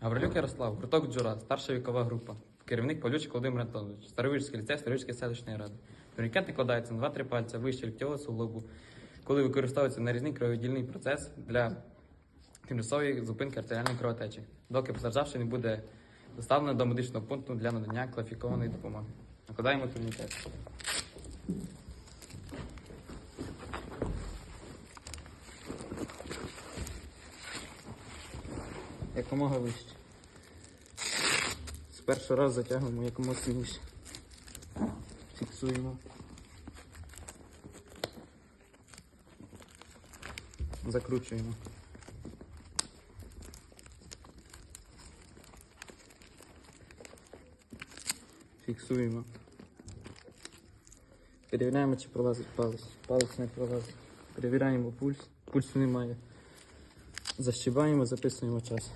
Гаврилюк Ярослав, гурток Джура, старша вікова група. Керівник Павлючик Володимир Антонович, Старовижський ліцей Старовижської селищної ради. Турнікет накладається на 2-3 пальця вище ліктьового суглобу, коли використовується нарізний крововіддільний процес для тимчасової зупинки артеріальної кровотечі, доки постраждавший не буде доставлено до медичного пункту для надання кваліфікованої допомоги. Накладаємо турнікет. Якомога вище. З першого разу затягуємо якомога сильніше. Фіксуємо. Закручуємо. Фіксуємо. Перевіряємо, чи пролазить палець. Палець не пролазить. Перевіряємо пульс. Пульсу немає. Защибаємо, записуємо час.